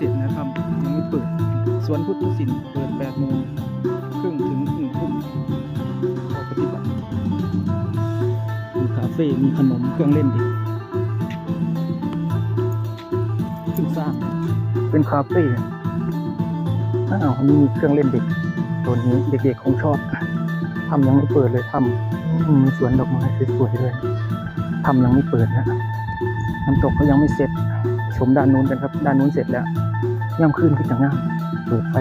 เสร็จนะครับ ยังไม่เปิด สวนพุทธศิลป์เปิด8โมงครึ่งถึง1ทุ่มขอปฏิบัติมีคาเฟ่ มีขนมเครื่องเล่นเด็กเพิ่งสร้าง เป็นคาเฟ่อ้าวมีเครื่องเล่นเด็ก ตัวนี้เด็กๆคงชอบทำยังไม่เปิดเลยทำมีสวนดอกไม้สวยๆเลยทำยังไม่เปิดนะน้ำตกก็ยังไม่เสร็จ ชมด้านนู้นกันครับ ด้านนู้นเสร็จแล้ว ย่ำขึ้นขึ้นจาง่ามเปิดไฟ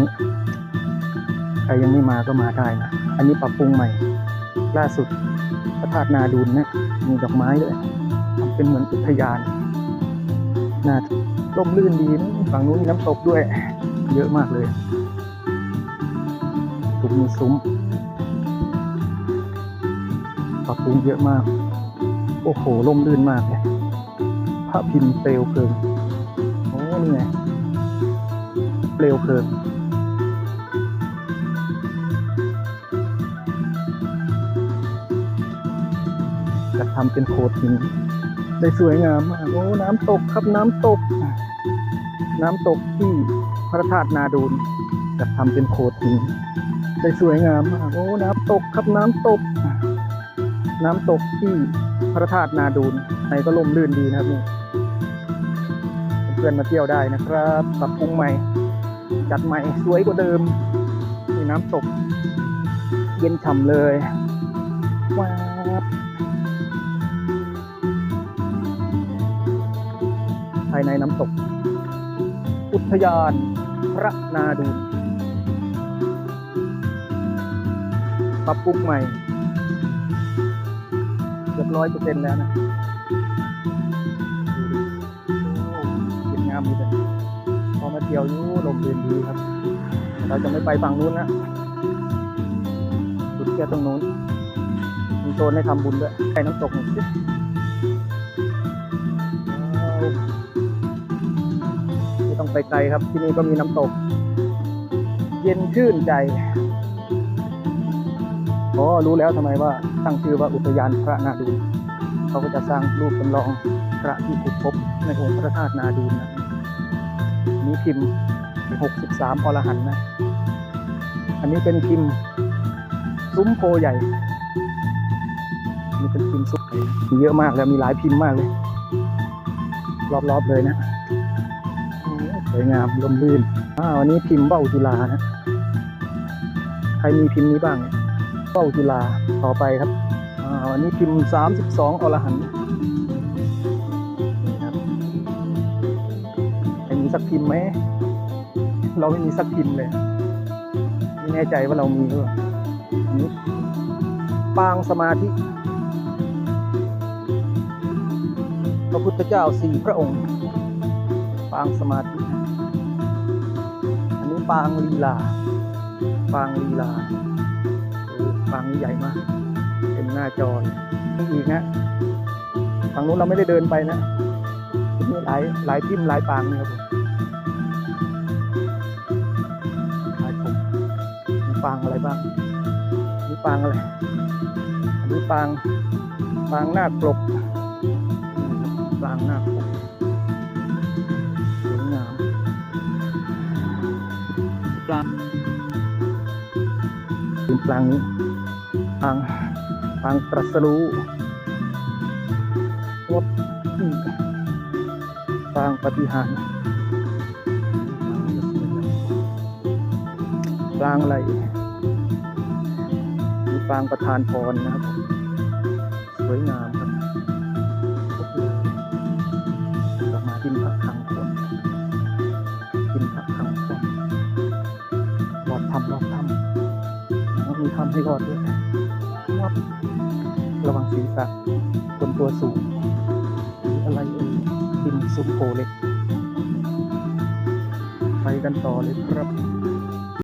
นี่ใครยังไม่มาก็มาได้นะ อันนี้ปรับปรุงใหม่ ล่าสุดพระธาตุนาดูนนะมีดอกไม้ด้วยทำเป็นเหมือนอุทยานน่าร่มรื่นดีนะฝั่งนู้นมีน้ำตกด้วย เยอะมากเลยตุกมีซุ้ม ปรับปรุงเยอะมาก โอ้โหร่มรื่นมากเลยพระพิมพ์เปลวเพลิงโอ้นี่ไง เปลวเพลิงจะทำเป็นโขดหินได้สวยงามมากโอ้น้ำตกครับน้ำตก น้ำตกที่พระธาตุนาดูนจะทำเป็นโขดหินได้สวยงามมากโอ้น้ำตกครับน้ำตก น้ำตกที่พระธาตุนาดูนในก็ล่มลื่นดีนะครับนี่เพื่อนมาเที่ยวได้นะครับปรับปรุงใหม่ จัดใหม่สวยกว่าเดิมนี่น้ำตก เย็นฉ่ำเลยว้าวภายในน้ำตก อุทยานพระนาดูปรับปรุงใหม่เกือบร้อยเปอร์เซ็นต์แล้วนะ ดูดิโอ้เก็บงามดีเลย มาเที่ยวอยู่ลมเย็นดีครับ เราจะไม่ไปฝั่งนู้นนะจุดแค่ตรงนู้น มีโซนให้ทำบุญด้วยไปน้ำตกหน่อยสิไม่ต้องไปไกลครับ ที่นี่ก็มีน้ำตก เย็นชื่นใจอ๋อรู้แล้วทำไมว่าตั้งชื่อว่าอุทยานพระนาดูนเขาก็จะสร้างรูปจำลองพระที่ขุดพบในองค์พระธาตุนาดูนนะ นี่พิมพ์ 63 อรหันนะ อันนี้เป็นพิมพ์ซุ้มโพใหญ่ นี่เป็นพิมพ์ซุ้มใหญ่มีเยอะมากแล้วมีหลายพิมพ์มากเลย รอบๆเลยนะโอ้สวยงามลมลื่นอ้าวันนี้พิมพ์เบ้าจุฬานะ ใครมีพิมพ์นี้บ้างเนี่ยเบ้าจุฬาต่อไปครับอ่าวันนี้พิมพ์สามสิบสองอรหันต์ สักพิมพ์ไหม เราไม่มีสักพิมพ์เลย ไม่แน่ใจว่าเรามีหรือเปล่าอันนี้ปางสมาธิ พระพุทธเจ้าสี่พระองค์ ปางสมาธิ อันนี้ปางลีลา ปางลีลาโอ้ปางนี้ใหญ่มาก เต็มหน้าจอนี่อีกนะฝั่งนู้นเราไม่ได้เดินไปนะมีหลายหลายพิมพ์หลายปางนะครับผม ปางอะไรบ้างมีปางอะไรอันนี้ปางปางหน้ากลบปางหน้ากลบสวยงามปางเป็นปางนี้ปางทางตรัสรู้วัดที่ทางปฏิหารปางอะไร ปางประธานพรนะครับ สวยงามครับโอ้โหดอกไม้ดินผักคังคนดินผักคังคนรอดทำรอดทำแล้วมีทำให้รอดด้วยวัดระวังศีรษะคนตัวสูงหรืออะไรเอ่ยกินซุปโพเล็กไปกันต่อเลยครับ